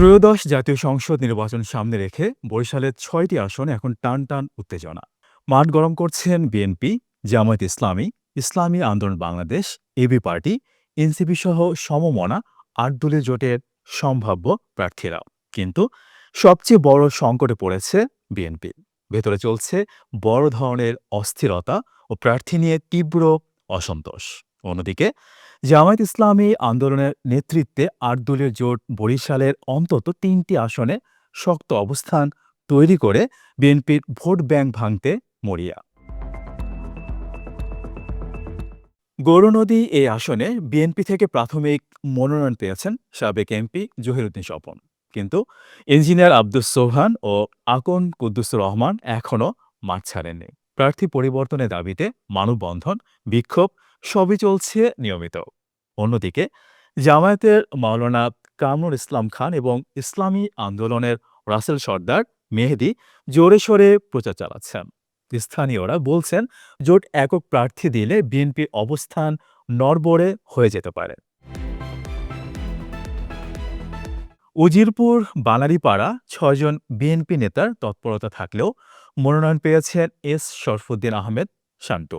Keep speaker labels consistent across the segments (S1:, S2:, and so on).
S1: ত্রয়োদশ জাতীয় সংসদ নির্বাচন সামনে রেখে বরিশালের ছয়টি আসন এখন টান টান উত্তেজনা। মাঠ গরম করছেন বিএনপি, জামায়াত ইসলামী ইসলামী আন্দোলন বাংলাদেশ, এবি পার্টি, এনসিপি সহ সমমনা আট দলীয় জোটের সম্ভাব্য প্রার্থীরাও। কিন্তু সবচেয়ে বড় সংকটে পড়েছে বিএনপি। ভেতরে চলছে বড় ধরনের অস্থিরতা ও প্রার্থী নিয়ে তীব্র অসন্তোষ। অন্যদিকে, জামায়াত ইসলামী আন্দোলনের নেতৃত্বে আট দলীয় জোট বরিশালের অন্তত তিনটি আসনে শক্ত অবস্থান তৈরি করে বিএনপির ভোট ব্যাংক ভাঙতে মরিয়া। গৌরনদী এই আসনে বিএনপি থেকে প্রাথমিক মনোনয়ন পেয়েছেন সাবেক এমপি জহিরুদ্দিন স্বপন। কিন্তু ইঞ্জিনিয়ার আব্দুস সোহান ও আকন কুদ্দুসুর রহমান এখনও মাঠ ছাড়েননি। প্রার্থী পরিবর্তনের দাবিতে মানববন্ধন, বিক্ষোভ সবই চলছে নিয়মিত। অন্যদিকে, জামায়াতের মাওলানা কামরুল ইসলাম খান এবং ইসলামী আন্দোলনের রাসেল সর্দার মেহেদি জোরে সোরে প্রচার চালাচ্ছেন। স্থানীয়রা বলছেন, জোট একক প্রার্থী দিলে বিএনপির অবস্থান নড়বড়ে হয়ে যেতে পারে। উজিরপুর বানারীপাড়া ছয়জন বিএনপি নেতার তৎপরতা থাকলেও মনোনয়ন পেয়েছেন এস শরফুদ্দিন আহমেদ শান্টু।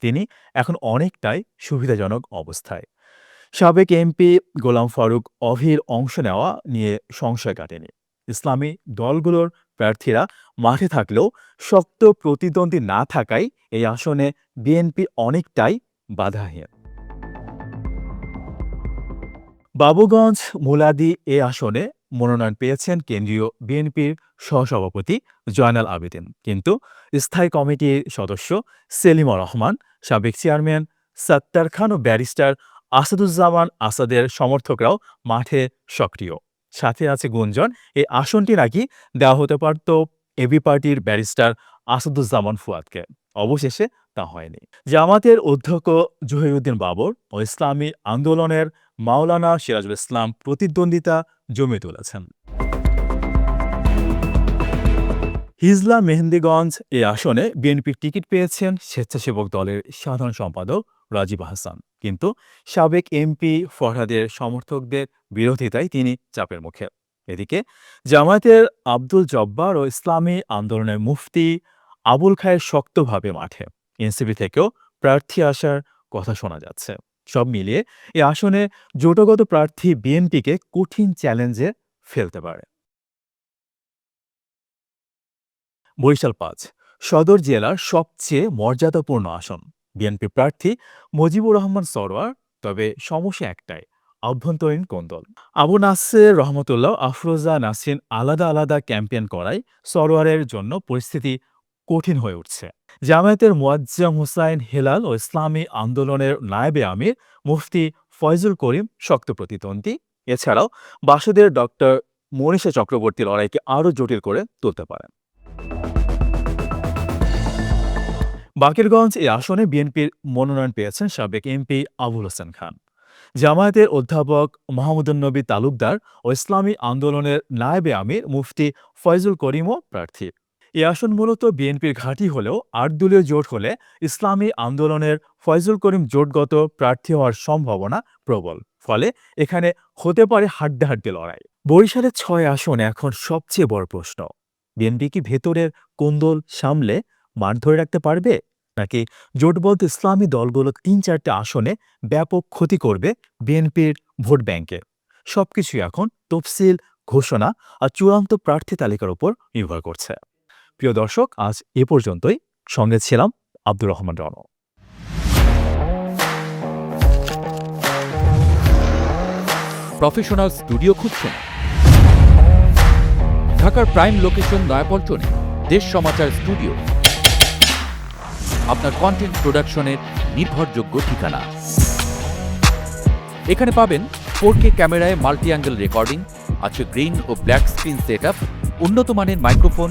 S1: তিনি এখন অনেকটাই সুবিধাজনক অবস্থায়। সাবেক এমপি গোলাম ফারুক অভির অংশ নেওয়া নিয়ে সংশয় কাটেনি। ইসলামী দলগুলোর প্রার্থীরা মাঠে থাকলেও শক্ত প্রতিদ্বন্দ্বী না থাকায় এই আসনে বিএনপি অনেকটাই বাধাহীন। বাবুগঞ্জ মুলাদি এ আসনে মনোনয়ন পেয়েছেন কেন্দ্রীয় বিএনপির সহসভাপতি জয়নাল আবেদিন। কিন্তু স্থায়ী কমিটির সদস্য সেলিমা রহমান, সাবেক চেয়ারম্যান সত্তার খান ও ব্যারিস্টার আসাদুজ্জামান আসাদের সমর্থকরাও মাঠে সক্রিয়। সাথে আছে গুঞ্জন এই আসনটি নাকি দেওয়া হতে পারত এবি পার্টির ব্যারিস্টার আসাদুজ্জামান ফুয়াদকে। অবশেষে তা হয়নি। জামাতের অধ্যক্ষ জহিরুদ্দিন বাবর ও ইসলামী আন্দোলনের মাওলানা সিরাজুল ইসলাম প্রতিদ্বন্দ্বিতা জমে তুলেছেন। হিজলা মেহেন্দিগঞ্জ এই আসনে বিএনপির টিকিট পেয়েছেন স্বেচ্ছাসেবক দলের সাধারণ সম্পাদক রাজীব হাসান। কিন্তু সাবেক এমপি ফরহাদের সমর্থকদের বিরোধিতায় তিনি চাপের মুখে। এদিকে জামায়াতের আব্দুল জব্বার ও ইসলামী আন্দোলনের মুফতি আবুল খায়ের শক্তভাবে মাঠে। এনসিপি থেকেও প্রার্থী আসার কথা শোনা যাচ্ছে। সব মিলিয়ে এই আসনে জোটগত প্রার্থী বিএনপিকে কঠিন চ্যালেঞ্জে ফেলতে পারে। বরিশাল পাঁচ, সদর জেলার সবচেয়ে মর্যাদাপূর্ণ আসন, বিএনপি প্রার্থী মজিবুর রহমান সরোয়ার। তবে সমস্যা একটাই, আভ্যন্তরীণ কোন্দল আবু নাসের রহমতুল্লাহ, আফরোজা নাসিন আলাদা আলাদা ক্যাম্পেন করায় সরোয়ারের জন্য পরিস্থিতি কঠিন হয়ে উঠছে। জামায়াতের মুয়াজ্জম হুসাইন হেলাল ও ইসলামী আন্দোলনের নায়েবে আমির মুফতি ফয়জুল করিম শক্ত প্রতিদ্বন্দ্বী। এছাড়াও বাসুদের ডক্টর মনীষা চক্রবর্তী লড়াইকে আরও জটিল করে তুলতে পারেন। বাকেরগঞ্জ এই আসনে বিএনপির মনোনয়ন পেয়েছেন সাবেক এমপি আবুল হোসেন খান। জামায়াতের অধ্যাপক মাহমুদুন্নবী তালুকদার ও ইসলামী আন্দোলনের নায়েবে আমির মুফতি ফয়জুল করিমও প্রার্থী। এই আসন মূলত বিএনপির ঘাঁটি হলেও আট দলীয় জোট হলে ইসলামী আন্দোলনের ফয়জুল করিম জোটগত প্রার্থী হওয়ার সম্ভাবনা প্রবল। ফলে এখানে হতে পারে হাড্ডাহাড্ডি লড়াই। বরিশালের ছয় আসন এখন সবচেয়ে বড় প্রশ্ন। বিএনপি কি ভেতরের কোন্দল সামলে মান ধরে রাখতে পারবে? নাকি জোটবদ্ধ ইসলামী দলগুলো তিন চারটে আসনে ব্যাপক ক্ষতি করবে বিএনপির ভোট ব্যাংকে? সবকিছুই এখন তফসিল ঘোষণা আর চূড়ান্ত প্রার্থী তালিকার উপর নির্ভর করছে। প্রিয় দর্শক, আজ এ পর্যন্তই। সঙ্গে ছিলাম আব্দুর রহমান রণ
S2: প্রফেশনাল স্টুডিও খুঁজছেন ঢাকার প্রাইম লোকেশন নয়াপল্টনে দেশ সমাচার স্টুডিও। আপনার কন্টেন্ট প্রোডাকশনের নির্ভরযোগ্য ঠিকানা। এখানে পাবেন ফোর কে ক্যামেরায় মাল্টি অ্যাঙ্গেল রেকর্ডিং আছে গ্রিন ও ব্ল্যাক স্ক্রিন সেট উন্নত মানের মাইক্রোফোন